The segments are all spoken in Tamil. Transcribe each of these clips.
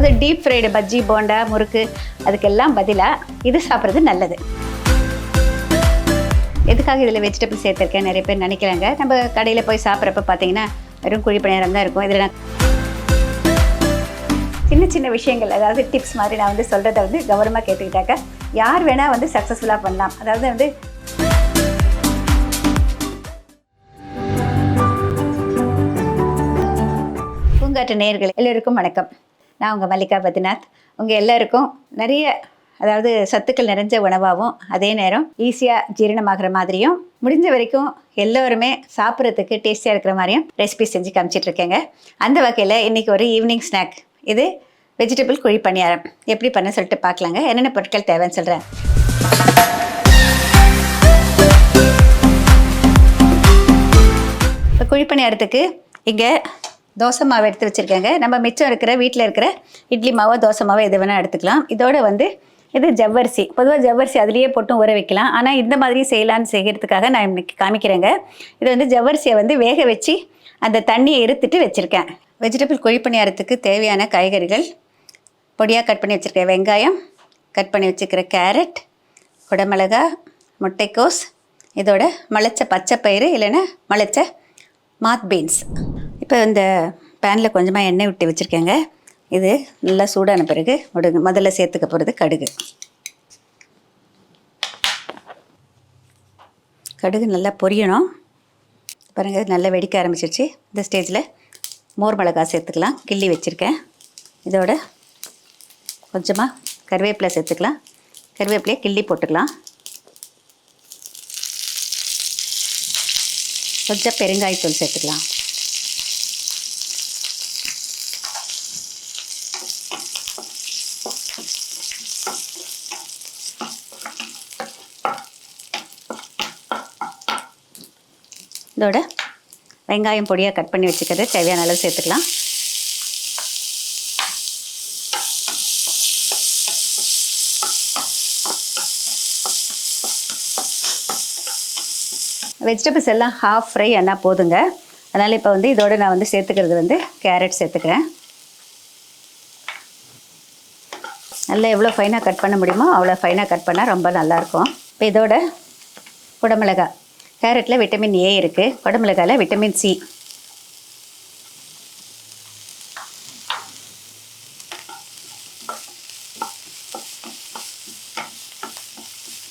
அது டீப் ஃப்ரைடு பஜ்ஜி போண்டா முறுக்கு அதுக்கெல்லாம் பதிலாக இது சாப்பிட்றது நல்லது. எதுக்காக இதில் வெஜிடபிள் சேர்த்துருக்கேன்? நிறைய பேர் நினைக்கிறாங்க நம்ம கடையில் போய் சாப்பிட்றப்ப பார்த்தீங்கன்னா வெறும் குழி பணியாரம் தான் இருக்கும். இதில் நான் சின்ன சின்ன விஷயங்கள் அதாவது டிப்ஸ் மாதிரி நான் வந்து சொல்கிறத வந்து கவனமாக கேட்டுக்கிட்டாக்க யார் வேணால் வந்து சக்ஸஸ்ஃபுல்லாக பண்ணலாம். அதாவது வந்து பூங்காற்று நேர்கள் எல்லோருக்கும் வணக்கம். நான் உங்கள் மல்லிகா பத்ரிநாத். உங்கள் எல்லாருக்கும் நிறைய அதாவது சத்துக்கள் நிறைஞ்ச உணவாகவும் அதே நேரம் ஈஸியாக ஜீரணமாகிற மாதிரியும் முடிஞ்ச வரைக்கும் எல்லோருமே சாப்பிட்றதுக்கு டேஸ்டியாக இருக்கிற மாதிரியும் ரெசிபி செஞ்சு காமிச்சிட்ருக்கேங்க. அந்த வகையில் இன்றைக்கி ஒரு ஈவினிங் ஸ்நாக் இது வெஜிடபிள் குழி பணியாரம். எப்படி பண்ண சொல்லிட்டு பார்க்கலாங்க. என்னென்ன பொருட்கள் தேவைன்னு சொல்கிறேன் இப்போ குழி பணியாரத்துக்கு இங்கே தோசை மாவு எடுத்து வச்சுருக்கேங்க. நம்ம மிச்சம் இருக்கிற வீட்டில் இருக்கிற இட்லி மாவோ தோசை மாவோ எது வேணால் எடுத்துக்கலாம். இதோட வந்து இது ஜவ்வரிசி. பொதுவாக ஜவ்வரிசி அதுலேயே போட்டும் ஊற வைக்கலாம். ஆனால் இந்த மாதிரி செய்யலான்னு செய்கிறதுக்காக நான் இன்னைக்கு காமிக்கிறேங்க. இது வந்து ஜவ்வரிசியை வந்து வேக வச்சு அந்த தண்ணியை இருத்துட்டு வச்சுருக்கேன். வெஜிடபிள் குழிப்பணியாரத்துக்கு தேவையான காய்கறிகள் பொடியாக கட் பண்ணி வச்சுருக்கேன். வெங்காயம் கட் பண்ணி வச்சுருக்கிற கேரட் குடமிளகா முட்டைக்கோஸ் இதோட மலைச்ச பச்சை பயிறு இல்லைன்னா மலைச்ச மாத் பீன்ஸ். இப்போ இந்த பேனில் கொஞ்சமாக எண்ணெய் விட்டு வச்சுருக்கேங்க. இது நல்லா சூடான பிறகு முடுங்க முதல்ல சேர்த்துக்க போகிறது கடுகு. கடுகு நல்லா பொரியணும். பாருங்கள் நல்லா வெடிக்க ஆரம்பிச்சிருச்சு. இந்த ஸ்டேஜில் மோர் மிளகா சேர்த்துக்கலாம். கிள்ளி வச்சுருக்கேன். இதோட கொஞ்சமாக கருவேப்பிலை சேர்த்துக்கலாம். கருவேப்பிலையை கிள்ளி போட்டுக்கலாம். கொஞ்சம் பெருங்காயத்தூள் சேர்த்துக்கலாம். இதோட வெங்காயம் பொடியாக கட் பண்ணி வச்சுக்கிறது. தேவையான அளவு சேர்த்துக்கலாம். வெஜிடபிள்ஸ் எல்லாம் ஹாஃப் ஃப்ரை ஆனால் போதுங்க. அதனால் இப்போ வந்து இதோட நான் வந்து சேர்த்துக்கிறது வந்து கேரட் சேர்த்துக்கிறேன். நல்லா எவ்வளோ ஃபைனாக கட் பண்ண முடியுமோ அவ்வளோ ஃபைனாக கட் பண்ணால் ரொம்ப நல்லாயிருக்கும் இப்போ இதோட குடமிளகா கேரட்டில் விட்டமின் ஏ இருக்குது குடமிளகாயில் விட்டமின் சி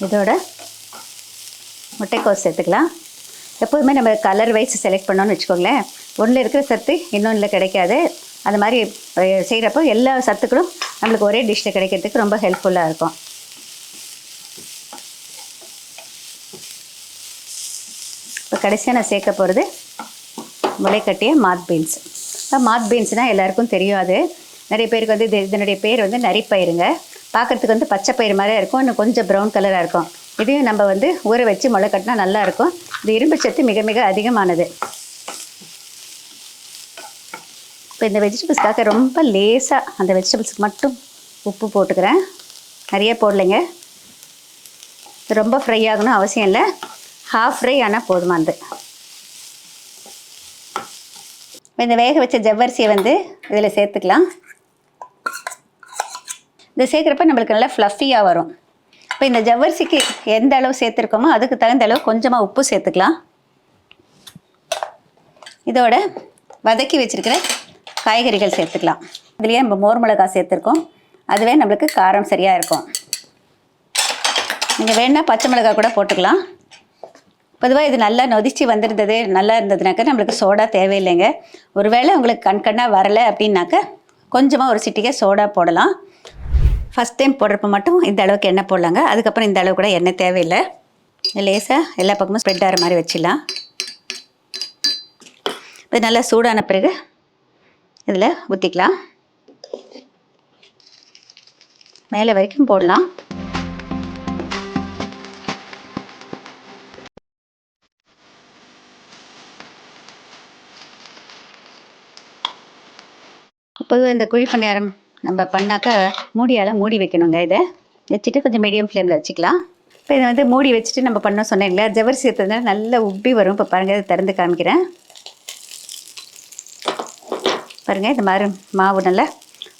இதோட முட்டைக்கோஸ் சேர்த்துக்கலாம். எப்போதுமே நம்ம கலர் வைஸ் செலக்ட் பண்ணோன்னு வச்சுக்கோங்களேன். ஒன்றில் இருக்கிற சத்து இன்னொன்றில் கிடைக்காது. அந்த மாதிரி செய்கிறப்போ எல்லா சத்துக்களும் நம்மளுக்கு ஒரே டிஷ்ஷில் கிடைக்கிறதுக்கு ரொம்ப ஹெல்ப்ஃபுல்லாக இருக்கும். இப்போ கடைசியாக நான் சேர்க்க போகிறது முளைக்கட்டிய மாத் பீன்ஸ். மாத் பீன்ஸ்னால் எல்லாருக்கும் தெரியும் அது. நிறைய பேருக்கு வந்து இது இதனுடைய பேர் வந்து நரிப்பயிருங்க. பார்க்குறதுக்கு வந்து பச்சை பயிர் மாதிரியே இருக்கும். இன்னும் கொஞ்சம் ப்ரௌன் கலராக இருக்கும். இதையும் நம்ம வந்து ஊற வச்சு முளை கட்டினா நல்லாயிருக்கும் இது இரும்பு சத்து மிக மிக அதிகமானது. இப்போ இந்த வெஜிடபிள்ஸ்க்காக ரொம்ப லேசாக அந்த வெஜிடபிள்ஸ்க்கு மட்டும் உப்பு போட்டுக்கிறேன். நிறைய போடலைங்க. ரொம்ப ஃப்ரை ஆகணும் அவசியம் இல்லை. ஹாஃப் ஃப்ரை ஆனால் போதுமானது இந்த வேக வச்ச ஜவ்வரிசியை வந்து இதில் சேர்த்துக்கலாம். இது சேர்க்குறப்ப நம்மளுக்கு நல்லா ஃப்ளஃபியாக வரும். இப்போ இந்த ஜவ்வரிசிக்கு எந்த அளவு சேர்த்துருக்கோமோ அதுக்கு தகுந்த அளவு கொஞ்சமாக உப்பு சேர்த்துக்கலாம். இதோட வதக்கி வச்சுருக்கிற காய்கறிகள் சேர்த்துக்கலாம். இதுலேயே நம்ம மோர் மிளகா சேர்த்துருக்கோம். அதுவே நம்மளுக்கு காரம் சரியாக இருக்கும். நீங்கள் வேணால் பச்சை மிளகா கூட போட்டுக்கலாம். பொதுவாக இது நல்லா நொதிச்சு வந்திருந்தது நல்லா இருந்ததுனாக்கா நம்மளுக்கு சோடா தேவையில்லைங்க. ஒருவேளை உங்களுக்கு கண் கண்ணாக வரலை அப்படின்னாக்கா கொஞ்சமாக ஒரு சிட்டிக்கே சோடா போடலாம். ஃபஸ்ட் டைம் போடுறப்ப மட்டும் இந்த அளவுக்கு எண்ணெய் போடலாங்க. அதுக்கப்புறம் இந்த அளவு கூட எண்ணெய் தேவையில்லை. லேசாக எல்லா பக்கமும் ஸ்ப்ரெட் ஆகிற மாதிரி வச்சிடலாம். இது நல்லா சூடான பிறகு இதில் ஊற்றிக்கலாம் மேலே வரைக்கும் போடலாம். அப்போது இந்த குழி பணியாரம் நம்ம பண்ணாக்கா மூடியால் மூடி வைக்கணுங்க இதை. வச்சுட்டு கொஞ்சம் மீடியம் ஃப்ளேமில் வச்சுக்கலாம். இப்போ இதை வந்து மூடி வச்சுட்டு நம்ம பண்ணோம் சொன்னேங்களா ஜவரிசி எடுத்ததுனால நல்லா உப்பி வரும். இப்போ பாருங்கள் இதை திறந்து காமிக்கிறேன். பாருங்கள் இந்த மாதிரி மாவு நல்லா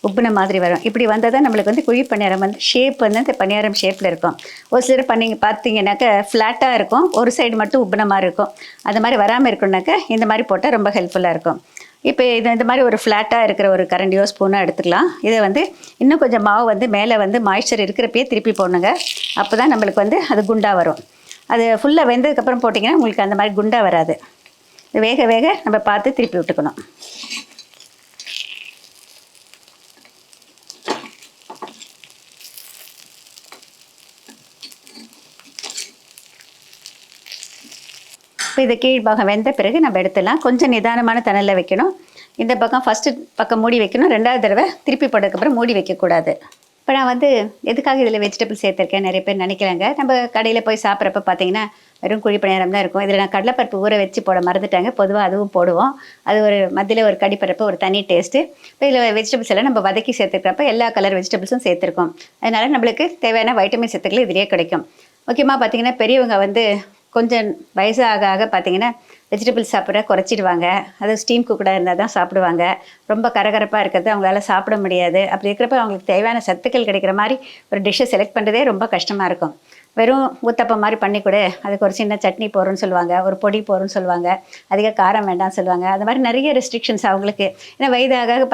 உப்புன மாதிரி வரும். இப்படி வந்தால் தான் நம்மளுக்கு வந்து குழி பணியாரம் வந்து ஷேப் வந்து இந்த பணியாரம் ஷேப்பில் இருக்கும். ஒரு சிலர் பண்ணிங்க பார்த்தீங்கன்னாக்கா ஃப்ளாட்டாக இருக்கும். ஒரு சைடு மட்டும் உப்புன மாதிரி இருக்கும். அந்த மாதிரி வராமல் இருக்கணுனாக்கா இந்த மாதிரி போட்டால் ரொம்ப ஹெல்ப்ஃபுல்லாக இருக்கும். இப்போ இது இந்த மாதிரி ஒரு ஃப்ளாட்டாக இருக்கிற ஒரு கரண்டியோ ஸ்பூனாக எடுத்துக்கலாம். இதை வந்து இன்னும் கொஞ்சம் மாவு வந்து மேலே வந்து மாய்ச்சர் இருக்கிறப்பயே திருப்பி போடணுங்க. அப்போ தான் நம்மளுக்கு வந்து அது குண்டாக வரும். அது ஃபுல்லாக வெந்ததுக்கப்புறம் போட்டிங்கன்னா உங்களுக்கு அந்த மாதிரி குண்டாக வராது. வேக வேக நம்ம பார்த்து திருப்பி விட்டுக்கணும். இப்போ இது கீழ்பாகம் வெந்த பிறகு நம்ம எடுத்துடலாம். கொஞ்சம் நிதானமான தணலில் வைக்கணும். இந்த பக்கம் ஃபஸ்ட்டு பக்கம் மூடி வைக்கணும். ரெண்டாவது தடவை திருப்பி போட்டதுக்கப்புறம் மூடி வைக்கக்கூடாது. இப்போ நான் வந்து எதுக்காக இதில் வெஜிடபிள் சேர்த்துருக்கேன் நிறைய பேர் நினைக்கிறாங்க நம்ம கடையில் போய் சாப்பிட்றப்ப பார்த்தீங்கன்னா வெறும் குழி பணியாரம் தான் இருக்கும். இதில் நான் கடலைப்பருப்பு ஊற வச்சு போட மறந்துட்டாங்க. பொதுவாக அதுவும் போடுவோம். அது ஒரு மத்தியில் ஒரு கடிப்பரப்பு ஒரு தனி டேஸ்ட்டு இப்போ இதில் வெஜிடபிள்ஸ் எல்லாம் நம்ம வதக்கி சேர்த்துக்கிறப்ப எல்லா கலர் வெஜிடபிள்ஸும் சேர்த்துருக்கோம். அதனால் நம்மளுக்கு தேவையான வைட்டமின் சத்துக்கள் இதுலேயே கிடைக்கும். முக்கியமாக பார்த்தீங்கன்னா பெரியவங்க வந்து கொஞ்சம் வயசு ஆக ஆக பார்த்தீங்கன்னா வெஜிடபிள்ஸ் சாப்பிட குறைச்சிடுவாங்க. அது ஸ்டீம் குக்கடாக இருந்தால் தான் சாப்பிடுவாங்க. ரொம்ப கரகரப்பாக இருக்கிறது அவங்களால சாப்பிட முடியாது. அப்படி இருக்கிறப்ப அவங்களுக்கு தேவையான சத்துக்கள் கிடைக்கிற மாதிரி ஒரு டிஷ்ஷை செலக்ட் பண்ணுறதே ரொம்ப கஷ்டமாக இருக்கும். வெறும் ஊத்தப்பம் மாதிரி பண்ணி கொடு. அதுக்கு ஒரு சின்ன சட்னி போகிறோன்னு சொல்லுவாங்க. ஒரு பொடி போகிறோன்னு சொல்லுவாங்க. அதிக காரம் வேண்டாம்னு சொல்லுவாங்க. அந்த மாதிரி நிறைய ரெஸ்ட்ரிக்ஷன்ஸ் அவங்களுக்கு. ஏன்னா வயதாக ஆக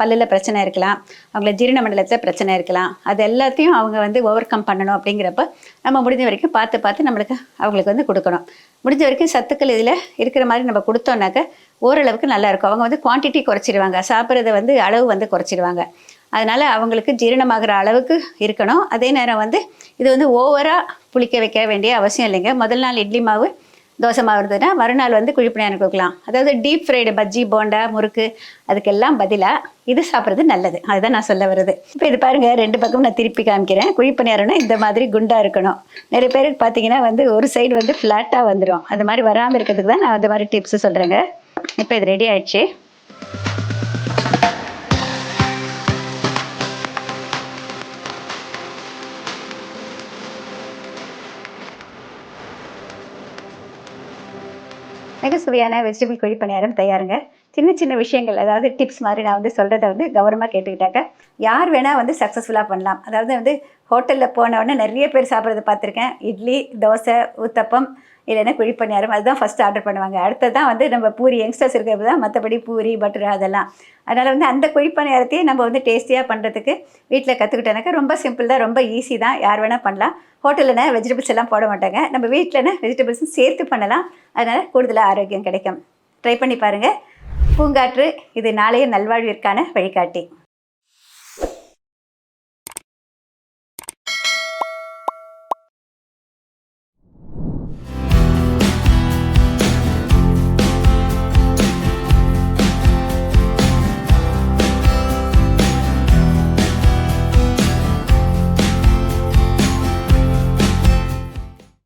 பல்லில் பிரச்சனை இருக்கலாம். அவங்கள ஜீரண மண்டலத்தில் பிரச்சனை இருக்கலாம். அது எல்லாத்தையும் அவங்க வந்து ஓவர் கம் பண்ணணும் அப்படிங்கிறப்ப நம்ம முடிஞ்ச வரைக்கும் பார்த்து பார்த்து நம்மளுக்கு அவங்களுக்கு வந்து கொடுக்கணும். முடிஞ்ச வரைக்கும் சத்துக்கள் இதில் இருக்கிற மாதிரி நம்ம கொடுத்தோம்னாக்க ஓரளவுக்கு நல்லாயிருக்கும் அவங்க வந்து குவான்டிட்டி குறைச்சிடுவாங்க சாப்பிட்றத வந்து அளவு வந்து குறைச்சிடுவாங்க அதனால் அவங்களுக்கு ஜீரணமாகிற அளவுக்கு இருக்கணும். அதே நேரம் வந்து இது வந்து ஓவராக புளிக்க வைக்க வேண்டிய அவசியம் இல்லைங்க. முதல் நாள் இட்லி மாவு தோசை மாவு இருந்ததுன்னா மறுநாள் வந்து குழிப்பணியாரம் கொடுக்கலாம் அதாவது டீப் ஃப்ரைடு பஜ்ஜி போண்டா முறுக்கு அதுக்கெல்லாம் பதிலாக இது சாப்பிட்றது நல்லது. அதுதான் நான் சொல்ல வருது இப்போ இது பாருங்கள் ரெண்டு பக்கம் நான் திருப்பி காமிக்கிறேன். குழிப்பணியாரம்னா இந்த மாதிரி குண்டாக இருக்கணும். நிறைய பேருக்கு பார்த்தீங்கன்னா வந்து ஒரு சைடு வந்து ஃப்ளாட்டாக வந்துடும் அது மாதிரி வராமல் இருக்கிறதுக்கு தான் நான் அந்த மாதிரி டிப்ஸ் சொல்கிறேங்க இப்போ இது ரெடி ஆயிடுச்சு. மிக சுவையான வெஜிடபிள் குழி பணியாரம் தயாருங்க. சின்ன சின்ன விஷயங்கள் அதாவது டிப்ஸ் மாதிரி நான் வந்து சொல்கிறத வந்து கவனமாக கேட்டுக்கிட்டாக்க யார் வேணால் வந்து சக்ஸஸ்ஃபுல்லாக பண்ணலாம். அதாவது வந்து ஹோட்டலில் போன உடனே நிறைய பேர் சாப்பிட்றத பார்த்துருக்கேன். இட்லி தோசை ஊத்தப்பம் இல்லைன்னா குழி பணியாரம் அதுதான் ஃபஸ்ட்டு ஆர்டர் பண்ணுவாங்க. அடுத்தது தான் வந்து நம்ம பூரி யங்ஸ்டர்ஸ் இருக்கிறது தான் மற்றபடி பூரி பட்டர் அதெல்லாம். அதனால் வந்து அந்த குழி பணியாரத்தையே நம்ம வந்து டேஸ்டியாக பண்ணுறதுக்கு வீட்டில் கற்றுக்கிட்டோனாக்கா ரொம்ப சிம்பிள் தான் ரொம்ப ஈஸி தான். யார் வேணால் பண்ணலாம். ஹோட்டலில்னா வெஜிடபிள்ஸ் எல்லாம் போட மாட்டாங்க. நம்ம வீட்டில்னா வெஜிடபிள்ஸும் சேர்த்து பண்ணலாம். அதனால் கூடுதலாக ஆரோக்கியம் கிடைக்கும். ட்ரை பண்ணி பாருங்கள் பூங்காற்று இது நாளைய நல்வாழ்விற்கான வழிகாட்டி.